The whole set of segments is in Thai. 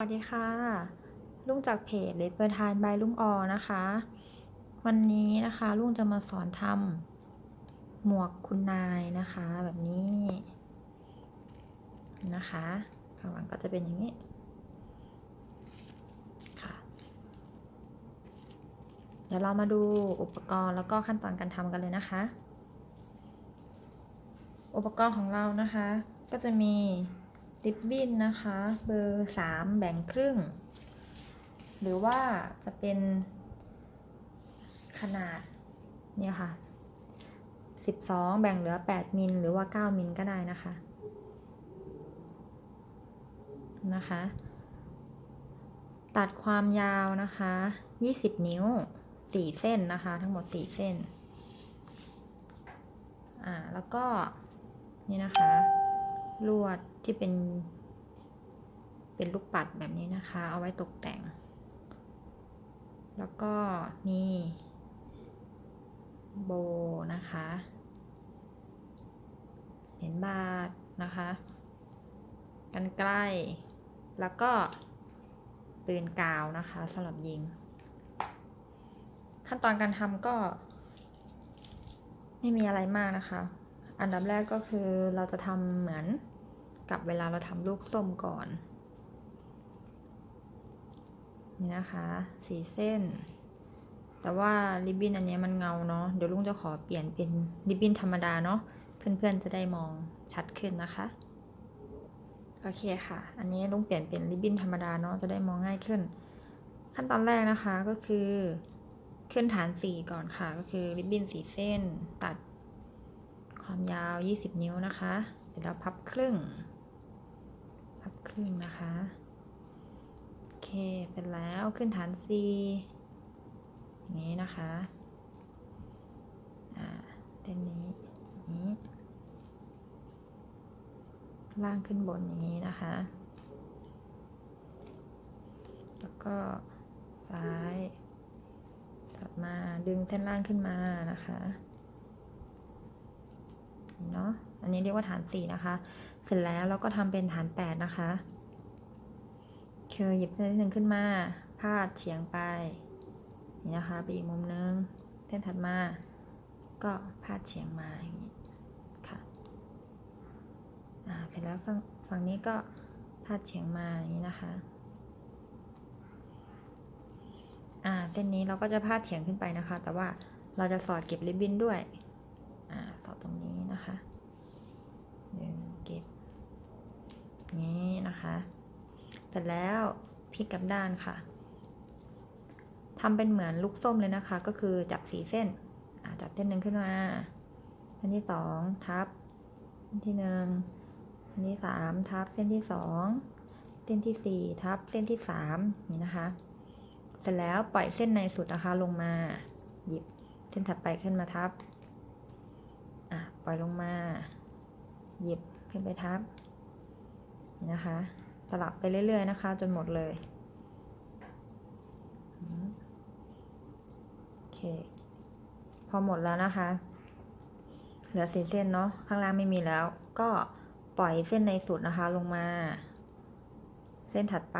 สวัสดีค่ะ ลุงจากเพจเลเปอร์ทานบายลุงออนะคะ วันนี้นะคะลุงจะมาสอนทำหมวกคุณนายนะคะ แบบนี้นะคะข้างหลังก็จะเป็นอย่างนี้ค่ะ เดี๋ยวเรามาดูอุปกรณ์แล้วก็ขั้นตอนการทำกันเลยนะคะ อุปกรณ์ของเรานะคะ ก็จะมี ริบบิ้นนะคะ เบอร์3แบ่งครึ่ง หรือว่าจะเป็นขนาดเนี่ยค่ะ12แบ่งเหลือ8มิลหรือว่า9มิลก็ได้นะคะ นะคะ ตัดความยาวนะคะ20นิ้ว4เส้นนะคะ ทั้งหมด4เส้น อ่า แล้วก็ นี่นะคะ ลวด ที่เป็น เป็นลูกปัดแบบนี้นะคะ เอาไว้ตกแต่ง แล้วก็มีโบนะคะเห็นบาดนะคะ กันใกล้ แล้วก็ปืนกาวนะคะสำหรับยิง ขั้นตอนการทำก็ ไม่มีอะไรมากนะคะ อันดับแรกก็คือเราจะทำเหมือน กับเวลาเราทำลูกส้มก่อน นี่นะคะสีเส้น แต่ว่าริบบิ้นอันนี้มันเงาเนาะเดี๋ยวลุงจะขอเปลี่ยนเป็นริบบิ้นธรรมดาเนาะเพื่อนๆจะได้มองชัดขึ้นนะคะโอเคค่ะ อันนี้ลุงเปลี่ยนเป็นริบบิ้นธรรมดาเนาะจะได้มองง่ายขึ้น ขั้นตอนแรกนะคะก็คือขึ้นฐานสีก่อนค่ะ ก็คือริบบิ้นสีเส้นตัดความยาว 20 นิ้วนะคะ เดี๋ยวเราพับครึ่ง พับครึ่งนะคะ โอเค เสร็จแล้วขึ้นฐาน C อย่างนี้นะคะ อ่าเส้นนี้อย่างนี้ ล่างขึ้นบนอย่างนี้นะคะ แล้วก็ซ้ายถัดมาดึงเส้นล่างขึ้นมานะคะเนาะอันนี้เรียกว่าฐานสี่นะคะ เสร็จแล้วเราก็ทำเป็นฐานแปดนะคะคือหยิบเส้นที่หนึ่งขึ้นมาพาดเฉียงไป นี่นะคะ ไปอีกมุมนึงเส้นถัดมา ก็พาดเฉียงมาอย่างนี้ค่ะอ่าเสร็จแล้วฝั่งฝั่งนี้ก็พาดเฉียงมาอย่างนี้นะคะอ่าเส้นนี้เราก็จะพาดเฉียงขึ้นไปนะคะ แต่ว่าเราจะสอดเก็บริบบิ้นด้วยอ่าสอดตรงนี้นะคะดึงเก็บ นี้นะคะเสร็จแล้วพลิกกลับด้านค่ะทำเป็นเหมือนลูกส้มเลยนะคะ ก็คือจับสีเส้นจับเส้นหนึ่งขึ้นมาเส้นที่สองทับเส้นที่หนึ่งเส้นที่สามทับเส้นที่สองเส้นที่สี่ทับเส้นที่สามนี่นะคะ เสร็จแล้วปล่อยเส้นในสุดนะคะลงมา หยิบเส้นถัดไปขึ้นมาทับอะปล่อยลงมา หยิบขึ้นไปทับ นะคะ สลับไปเรื่อย ๆ นะคะ จนหมดเลย โอเค พอหมดแล้วนะคะ เหลือสีเส้นเนาะ ข้างล่างไม่มีแล้ว ก็ปล่อยเส้นในสุดนะคะลงมา เส้นถัดไป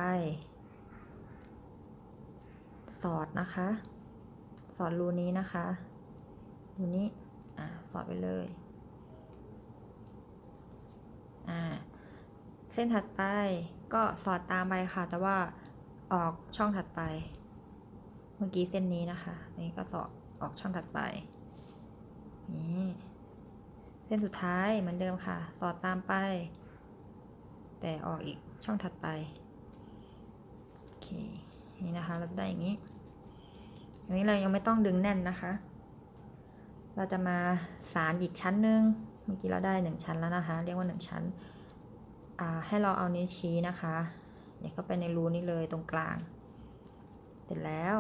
สอดนะคะ สอดรูนี้นะคะรูนี้ อ่า สอดไปเลย อ่า เส้นถัดไปก็สอดตามไปค่ะ แต่ว่าออกช่องถัดไป เมื่อกี้เส้นนี้นะคะนี่ก็สอดออกช่องถัดไปนี่เส้นสุดท้ายเหมือนเดิมค่ะ สอดตามไป แต่ออกอีกช่องถัดไปโอเคนี่นะคะ เราจะได้อย่างนี้อันนี้เรายังไม่ต้องดึงแน่นนะคะ เราจะมาสารอีกชั้นหนึ่งเมื่อกี้เราได้หนึ่งชั้นแล้วนะคะ เรียกว่าหนึ่งชั้น ให้เราเอานิ้วชี้นะคะเดี๋ยเข้าไปในรูนี้เลยตรงกลาง เสร็จแล้ว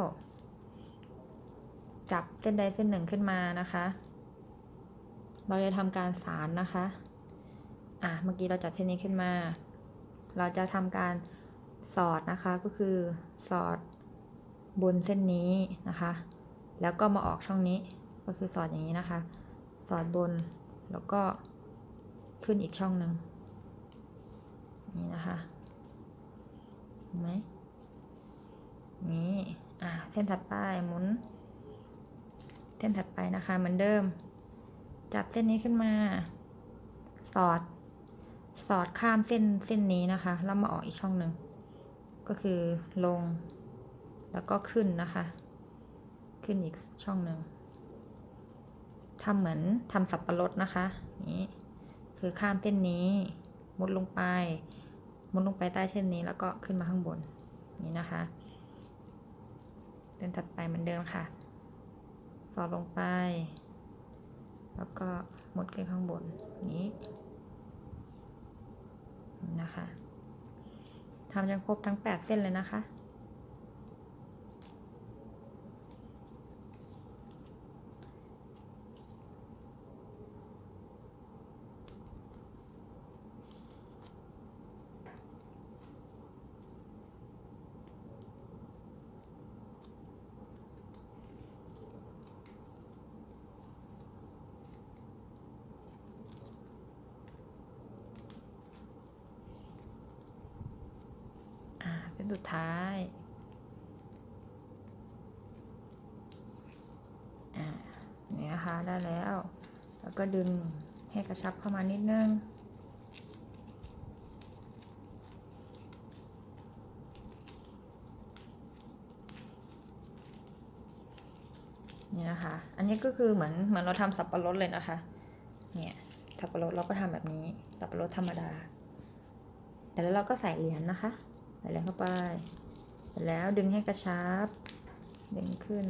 จับเส้นใดเส้นหนึ่งขึ้นมานะคะ เราจะทำการสารนะคะ อะเมื่อกี้เราจับเส้นนี้ขึ้นมา เราจะทำการสอดนะคะก็คือสอดบนเส้นนี้นะคะ แล้วก็มาออกช่องนี้ก็คือสอดอย่างนี้นะคะ สอดบนแล้วก็ขึ้นอีกช่องหนึ่ง นี่นะคะเห็นไหมนี่อ่าเส้นถัดไปหมุน เส้นถัดไปนะคะเหมือนเดิม จับเส้นนี้ขึ้นมา สอด สอดข้ามเส้นเส้นนี้นะคะ แล้วมาออกอีกช่องหนึ่ง ก็คือลง แล้วก็ขึ้นนะคะ ขึ้นอีกช่องหนึ่งทำเหมือนทำสับปะรดนะคะ นี่ คือข้ามเส้นนี้ มุดลงไป มุดลงไปใต้เส้นนี้แล้วก็ขึ้นมาข้างบนนี่นะคะเดินถัดไปเหมือนเดิมค่ะ สอดลงไป แล้วก็มุดขึ้นข้างบนนี้นะคะทำจนครบทั้ง 8 เส้นเลยนะคะ อ่าเสุดท้ายอ่านี่นะคะได้แล้ว แล้วก็ดึงให้กระชับเข้ามานิดนึงนี่นะคะ อันนี้ก็คือเหมือนเหมือนเราทำสับปะรดเลยนะคะ เนี่ย สับปะรดเราก็ทำแบบนี้ สับปะรดธรรมดา แต่แล้วเราก็ใส่เหรียญนะคะ ใส่เหรียญเข้าไป แล้วดึงให้กระชับ ดึงขึ้น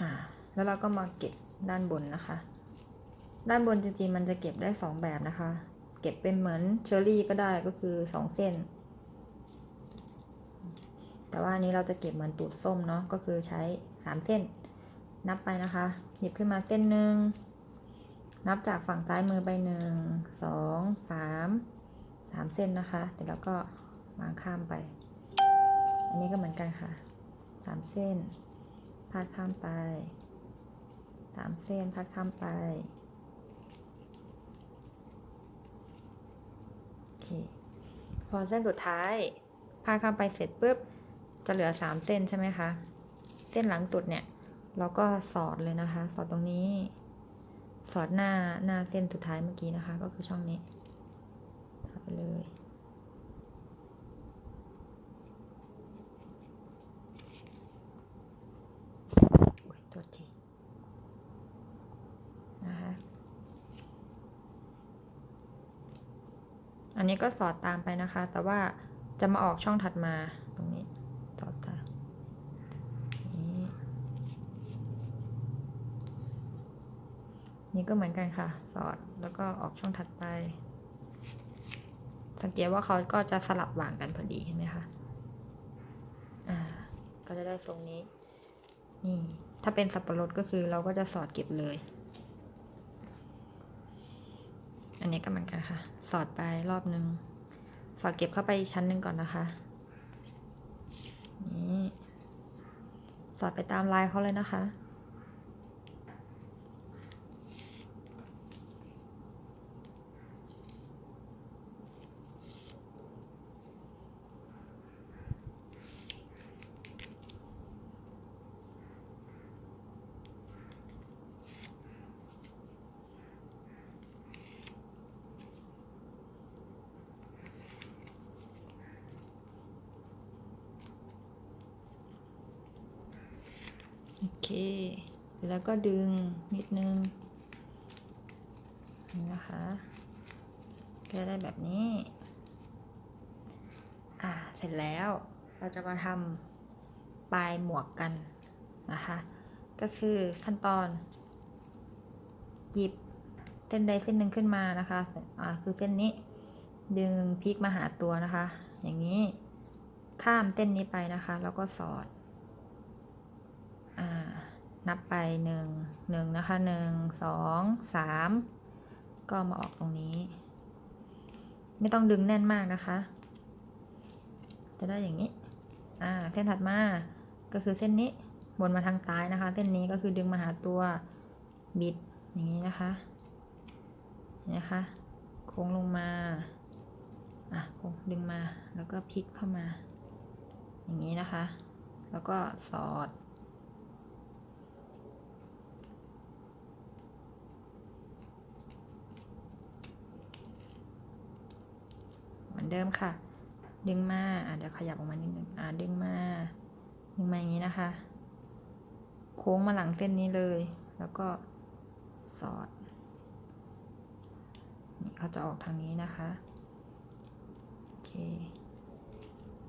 อ่า แล้วเราก็มาเก็บด้านบนนะคะ ด้านบนจริงๆมันจะเก็บได้สองแบบนะคะ เก็บเป็นเหมือนเชอร์รี่ก็ได้ก็คือสองเส้น แต่ว่านนี้เราจะเก็บเหมือนตูดส้มเนาะก็คือใช้สามเส้นนับไปนะคะ หยิบขึ้นมาเส้นหนึ่ง นับจากฝั่งซ้ายมือไปหนึ่งสองสามสามเส้นนะคะแต่แล้วก็วางข้ามไป อันนี้ก็เหมือนกันค่ะสามเส้น พาดข้ามไปสามเส้นพาดข้ามไปโอเคพอเส้นสุดท้าย พาดข้ามไปเสร็จปุ๊บจะเหลือสามเส้นใช่ไหมคะ เส้นหลังสุดเนี่ย เราก็สอดเลยนะคะ สอดตรงนี้ สอดหน้าหน้าเส้นสุดท้ายเมื่อกี้นะคะ ก็คือช่องนี้สอดไปเลยอุ๊ยโทษทีนะคะ อันนี้ก็สอดตามไปนะคะ แต่ว่าจะมาออกช่องถัดมาตรงนี้ สอดตามนี้ นี่ก็เหมือนกันค่ะ สอดแล้วก็ออกช่องถัดไป สังเกตว่าเขาก็จะสลับวางกันพอดีเห็นไหมคะอ่าก็จะได้ทรงนี้ นี่ถ้าเป็นสับปะรดก็คือเราก็จะสอดเก็บเลย อันนี้ก็เหมือนกันค่ะ สอดไปรอบนึง สอดเก็บเข้าไปชั้นหนึ่งก่อนนะคะนี่สอดไปตามลายเขาเลยนะคะ เค เสร็จแล้วก็ดึงนิดนึงนี่นะคะก็ได้แบบนี้ อ่า เสร็จแล้วเราจะมาทำปลายหมวกกันนะคะ ก็คือขั้นตอน หยิบเส้นใดเส้นหนึ่งขึ้นมานะคะ อ่า คือเส้นนี้ ดึงพลิกมาหาตัวนะคะ อย่างนี้ ข้ามเส้นนี้ไปนะคะ แล้วก็สอด นับไปหนึ่งหนึ่งนะคะหนึ่งสองสามก็มาออกตรงนี้ ไม่ต้องดึงแน่นมากนะคะ จะได้อย่างนี้ อ่า เส้นถัดมาก็คือเส้นนี้วนมาทางซ้ายนะคะ เส้นนี้ก็คือดึงมาหาตัวบิดอย่างนี้นะคะนไหมคะโค้งลงมา อะโค้งดึงมาแล้วก็พลิกเข้ามา อย่างนี้นะคะ แล้วก็สอด เหมือนเดิมค่ะ ดึงมาอะเดี๋ยวขยับออกมานิดนึงอะดึงมาดึงมาอย่างนี้นะคะ โค้งมาหลังเส้นนี้เลย แล้วก็สอดนี่เขาจะออกทางนี้นะคะโอเค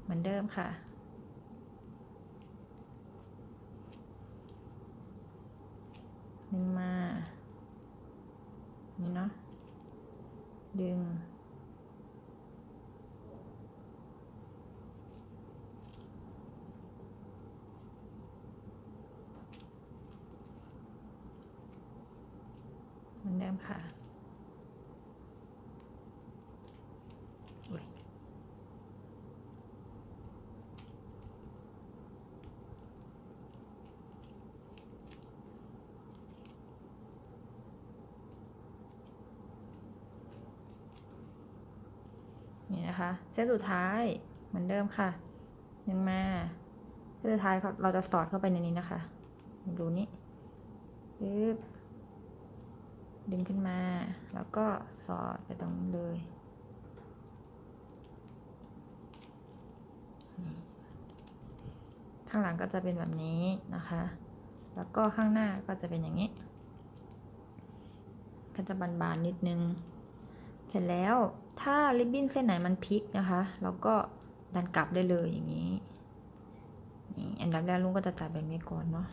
เหมือนเดิมค่ะดึงมา นี่เนาะ ดึง เหมือ ค่ะนี่นะคะเส้นสุดท้ายเหมือนเดิมค่ะดึงมาเส้นสุดท้ายเขาเราจะสอดเข้าไปในนี้นะคะ ดูนี่ปึ๊บ ดึงขึ้นมา แล้วก็สอดไปตรงนี้เลยนี่ข้างหลังก็จะเป็นแบบนี้นะคะ แล้วก็ข้างหน้าก็จะเป็นอย่างนี้ ก็จะบานๆนิดนึง เสร็จแล้วถ้าริบบิ้นเส้นไหนมันพลิกนะคะ เราก็ดันกลับได้เลยอย่างนี้ นี่อันดับแรกลุงก็จะจัดแบบนี้ก่อนเนาะ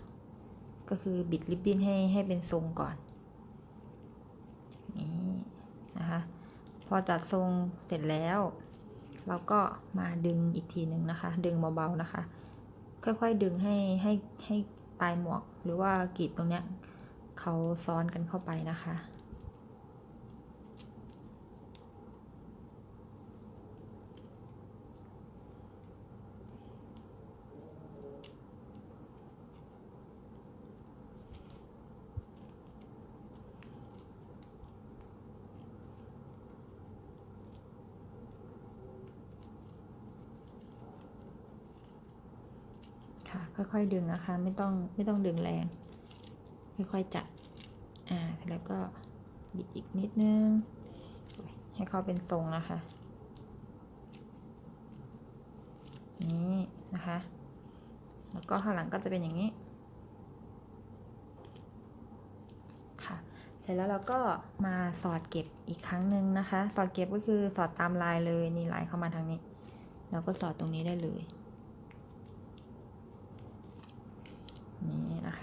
ก็คือบิดริบบิ้นให้ให้เป็นทรงก่อนนะคะ พ อจัดทรงเสร็จแล้ว เราก็มาดึงอีกทีหนึ่งนะคะ ดึงเบาๆนะคะ ค่อยๆดึงให้ให้ให้ปลายหมวกหรือว่ากรีบตรงเนี้ยเขาซ้อนกันเข้าไปนะคะ ค่ะ ค่อยๆดึงนะคะ ไม่ต้องไม่ต้องดึงแรง ค่อยๆจับ อ่าเสร็จแล้วก็บิดอีกนิดนึง ให้เขาเป็นทรงนะคะ นี่นะคะ แล้วก็ข้างหลังก็จะเป็นอย่างนี้ ค่ะ เสร็จแล้วเราก็มาสอดเก็บอีกครั้งหนึ่งนะคะ สอดเก็บก็คือสอดตามลายเลย นี่ลายเข้ามาทางนี้แล้วก็สอดตรงนี้ได้เลย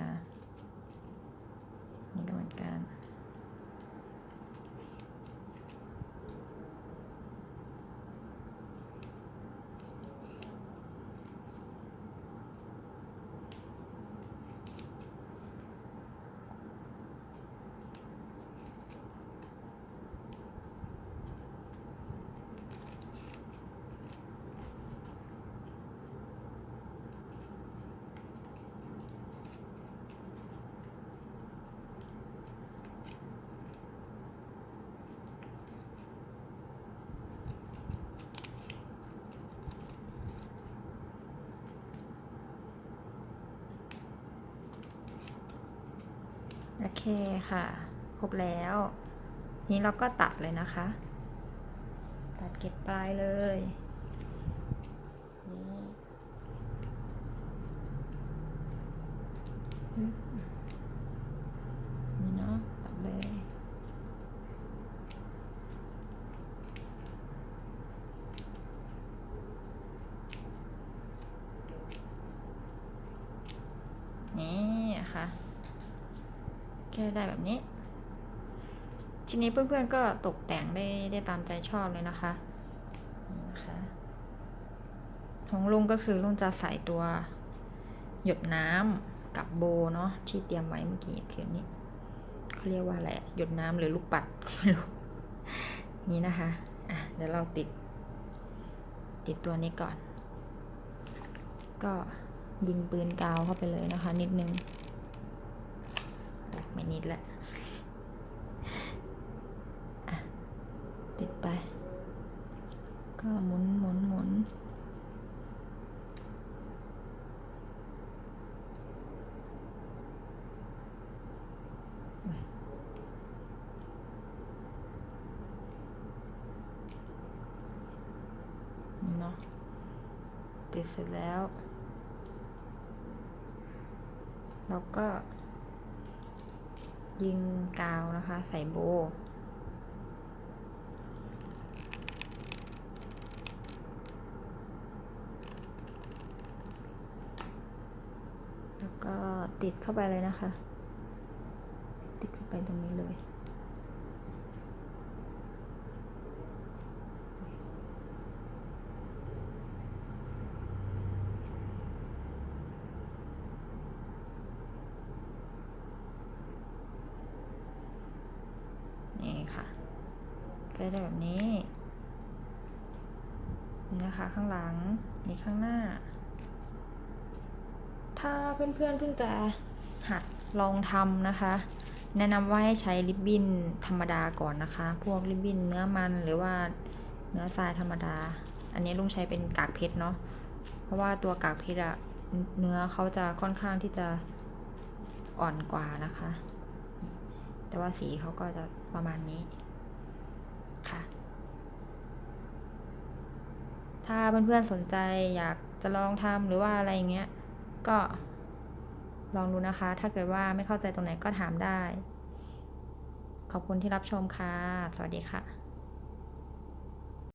นี่นะคะ นี่ก็เหมือนกัน โอ เคค่ะ ครบแล้ว นี้เราก็ตัดเลยนะคะ ตัดเก็บปลายเลยนี่อืมนี่เนาะตัดเลย นี่ค่ะ่ได้แบบนี้ชิ้นนี้เพื่อนๆก็ตกแต่งได้ได้ตามใจชอบเลยนะคะนะคะของลุงก็คือลุงจะใส่ตัวหยดน้ำกับโบเนาะที่เตรียมไว้เมื่อกี้คือนี้เขาเรียกว่าอะไรหยดน้ำหรือลูกปัดไม่รู้นี่นะคะอะเดี๋ยวเราติด ติดตัวนี้ก่อน ก็ยิงปืนกาวเข้าไปเลยนะคะ นิดนึง ไม่นิดละติดไป ก็หมุนหมุนหมุนเนาะติดเสร็จแล้ว แล้วก็ ยิงกาวนะคะ ใส่โบ แล้วก็ติดเข้าไปเลยนะคะ ติดเข้าไปตรงนี้เลย นี่ค่ะ ก็ได้แบบนี้นี่นะคะข้างหลังนี่ข้างหน้า ถ้าเพื่อนๆเพิ่งจะหัดลองทำนะคะ แนะนำว่าให้ใช้ริบบิ้นธรรมดาก่อนนะคะ พวกริบบิ้นเนื้อมันหรือว่าเนื้อทรายธรรมดา อันนี้ลุงใช้เป็นกากเพชรเนาะเพราะว่าตัวกากเพชรอะเนื้อเขาจะค่อนข้างที่จะอ่อนกว่านะคะ แต่ว่าสีเขาก็จะประมาณนี้ ค่ะ ถ้าเพื่อนๆสนใจอยากจะลองทำหรือว่าอะไรอย่างเงี้ย ก็ลองดูนะคะ ถ้าเกิดว่าไม่เข้าใจตรงไหนก็ถามได้ ขอบคุณที่รับชมค่ะ สวัสดีค่ะ